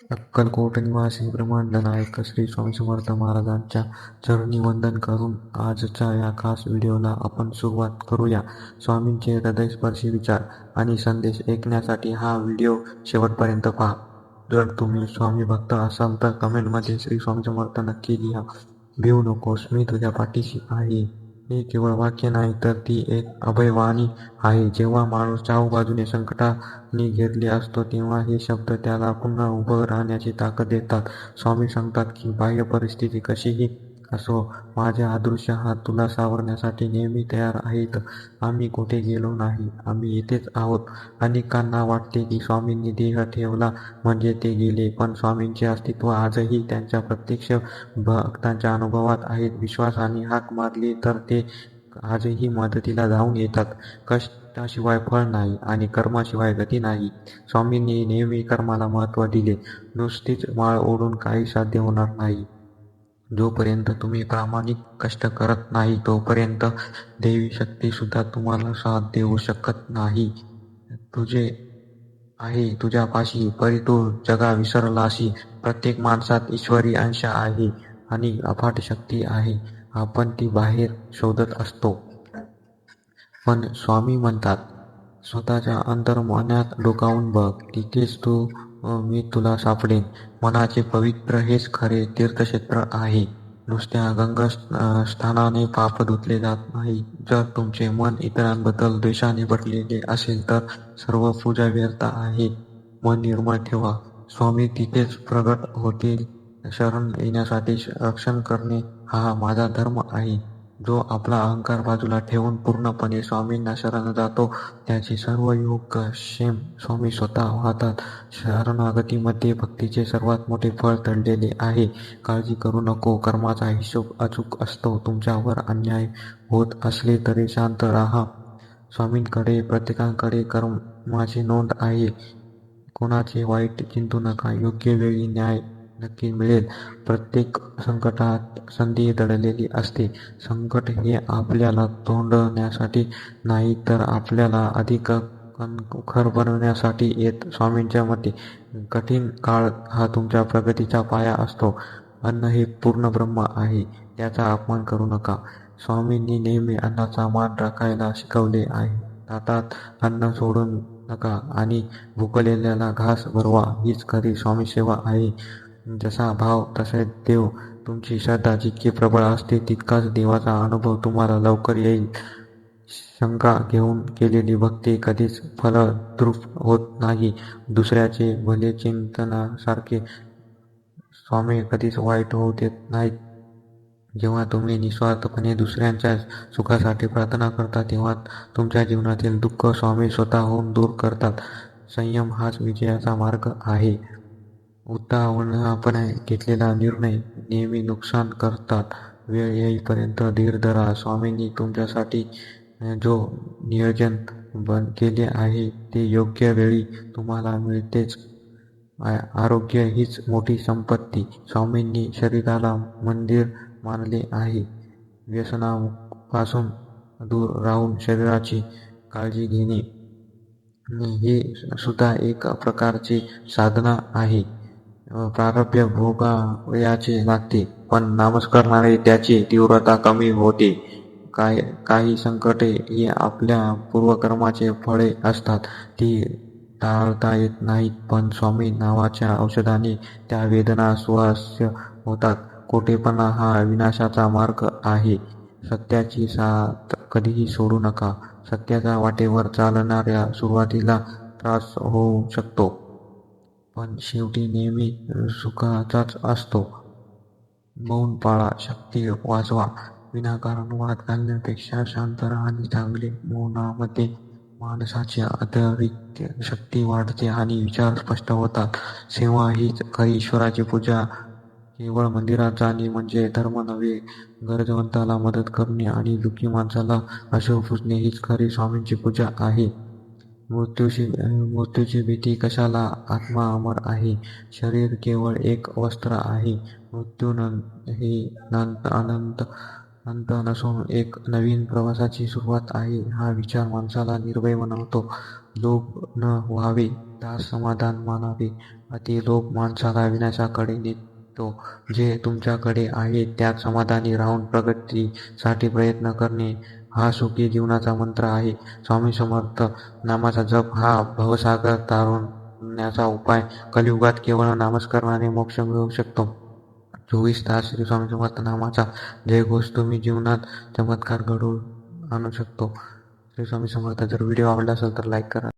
अक्कलकोट निवासी ब्रह्मांड नायक श्री स्वामी समर्थ महाराजांच्या चरणी वंदन करून आजच्या या खास व्हिडिओला आपण सुरुवात करूया. स्वामींचे हृदयस्पर्शी विचार आणि संदेश ऐकण्यासाठी हा व्हिडिओ शेवटपर्यंत पहा. जर तुम्ही स्वामी भक्त असाल तर कमेंटमध्ये श्री स्वामी समर्थ नक्की लिहा. भिवू नकोस मी तुझ्या पाठीशी आहे. हे केवळ वाक्य नाही तर ती एक अभयवाणी आहे. जेव्हा माणूस चाहूबाजूने संकटाने घेरले असतो तेव्हा हे शब्द त्याला पुन्हा उभं राहण्याची ताकद देतात. स्वामी सांगतात की बाह्य परिस्थिती कशीही असो. माझे अदृश्य हात तुला सावरण्यासाठी नेहमी तयार आहेत. आम्ही कुठे गेलो नाही. आम्ही इथेच आहोत. अनेकांना वाटते की स्वामींनी देह ठेवला म्हणजे ते गेले पण स्वामींचे अस्तित्व आजही त्यांच्या प्रत्यक्ष भक्तांच्या अनुभवात आहेत. विश्वासाने हाक मारली तर ते आजही मदतीला धावून येतात. कष्टाशिवाय फळ नाही आणि कर्माशिवाय गती नाही. स्वामींनी नेहमी कर्माला महत्त्व दिले. नुसतीच माळ ओढून काही साध्य होणार नाही. जोपर्यंत तुम्ही प्रामाणिक कष्ट करत नाही तोपर्यंत देवी शक्ती सुद्धा तुम्हाला साथ देऊ शकत नाही. तुझे आहे तुझ्यापाशी परी तू जगा विसरलाशी. प्रत्येक माणसात ईश्वरी अंश आहे आणि अफाट शक्ती आहे. आपण ती बाहेर शोधत असतो. पण स्वामी म्हणतात स्वतःच्या अंतर्मनात डोकावून बघ तिथेच तू मी तुला सापडेन. मनाचे पवित्र हेच खरे तीर्थक्षेत्र आहे. नुसत्या गंगा स्थानाने पाप धुतले जात नाही. जर तुमचे मन इतरांबद्दल द्वेषाने भरलेले असेल तर सर्व पूजा व्यर्थ आहे. मन निर्मळ ठेवा. स्वामी तिथेच प्रगट होतील. शरण येण्यासाठी रक्षण करणे हा माझा धर्म आहे. जो आपला अहंकार बाजूला ठेवून पूर्णपणे स्वामींना शरण जातो त्याचे सर्व योग शेम स्वामी स्वतः वाहतात. शरणागतीमध्ये भक्तीचे सर्वात मोठे फळ दडलेले आहे. काळजी करू नको कर्माचा हिशोब अचूक असतो तुमच्यावर अन्याय होत असले तरी शांत राहा. स्वामींकडे प्रत्येकाकडे कर्माची नोंद आहे. कोणाचे वाईट चिंतू नका योग्य वेळी न्याय नक्की मिळेल. प्रत्येक संकटात संधी दडलेली असते. संकट हे आपल्याला तोंडण्यासाठी नाही तर आपल्याला अधिक खर बनवण्यासाठी येत. स्वामींच्या मते कठीण काळ हा तुमच्या प्रगतीचा पाया असतो. अन्न हे पूर्ण ब्रह्म आहे त्याचा अपमान करू नका. स्वामींनी नेहमी अन्नाचा मान राखायला शिकवले आहे. ताटात अन्न सोडून नका आणि भुकलेल्याला घास भरवा. हीच खरी स्वामी सेवा आहे. जसा भाव तसे देव. तुमची श्रद्धा जितकी प्रबळ असते तितकाच देवाचा अनुभव तुम्हाला लवकर येईल. शंका घेऊन केलेली भक्ती कधीच फलद्रूप होत नाही. दुसऱ्याचे भले चिंतनासारखे स्वामी कधीच वाईट होऊ देत नाहीत. जेव्हा तुम्ही निस्वार्थपणे दुसऱ्यांच्या सुखासाठी प्रार्थना करता तेव्हा तुमच्या जीवनातील दुःख स्वामी स्वतःहून दूर करतात. संयम हाच विजयाचा मार्ग आहे. उतावळपणे घेतलेला निर्णय नेहमी नुकसान करतात. वेळ येईपर्यंत धीर धरा. स्वामींनी तुमच्यासाठी जो नियोजन बन केले आहे ते योग्य वेळी तुम्हाला मिळतेच. आरोग्य हीच मोठी संपत्ती. स्वामींनी शरीराला मंदिर मानले आहे. व्यसनापासून दूर राहून शरीराची काळजी घेणे ही सुद्धा एक प्रकारची साधना आहे. प्रारब्ध भोगावयाचे लागते पण नामस्करणारे त्याची तीव्रता कमी होते. काय काही संकटे ही आपल्या पूर्वकर्माचे फळे असतात. ती टाळता येत नाहीत. पण स्वामी नावाच्या औषधाने त्या वेदना सुहास्य होतात. कोठेपणा हा विनाशाचा मार्ग आहे. सत्याची साथ कधीही सोडू नका. सत्याच्या वाटेवर चालणाऱ्या सुरुवातीला त्रास होऊ शकतो. पण शेवटी नेहमी सुखाचाच असतो. मौन पाळा शक्ती वाचवा. विनाकारण वाद घालण्यापेक्षा शांत राहणे चांगले मौनामध्ये माणसाची अतिरिक्त शक्ती वाढते आणि विचार स्पष्ट होतात. सेवा हीच खरी ईश्वराची पूजा केवळ मंदिरात जाणे म्हणजे धर्म नव्हे गरजवंताला मदत करणे आणि दुःखी माणसाला अशोक पुजणे हीच खरी स्वामींची पूजा आहे. मृत्यूची मृत्यूची भीती कशाला? आत्मा अमर आहे. शरीर केवळ एक वस्त्र आहे. मृत्यू हे अनंत अंत नसून एक नवीन प्रवासाची सुरुवात आहे. हा विचार माणसाला निर्भय बनवतो. लोभ न व्हावे दास समाधान मानावे. अति लोभ माणसाला विनाशाकडे नेतो. जे तुमच्याकडे आहे त्यात समाधानी राहून प्रगतीसाठी प्रयत्न करणे. हा सुखी जीवनाचा मंत्र आहे. स्वामी समर्थ नामाचा जप हा भवसागर तारुण्याचा उपाय. कलियुगात केवळ नामस्करणाने मोक्ष मिळू शकतो. चोवीस तास श्री स्वामी समर्थ नामाचा जयघोष तुम्ही जीवनात चमत्कार घडवून आणू शकतो. श्री स्वामी समर्थ जर व्हिडिओ आवडला असेल तर लाईक करा.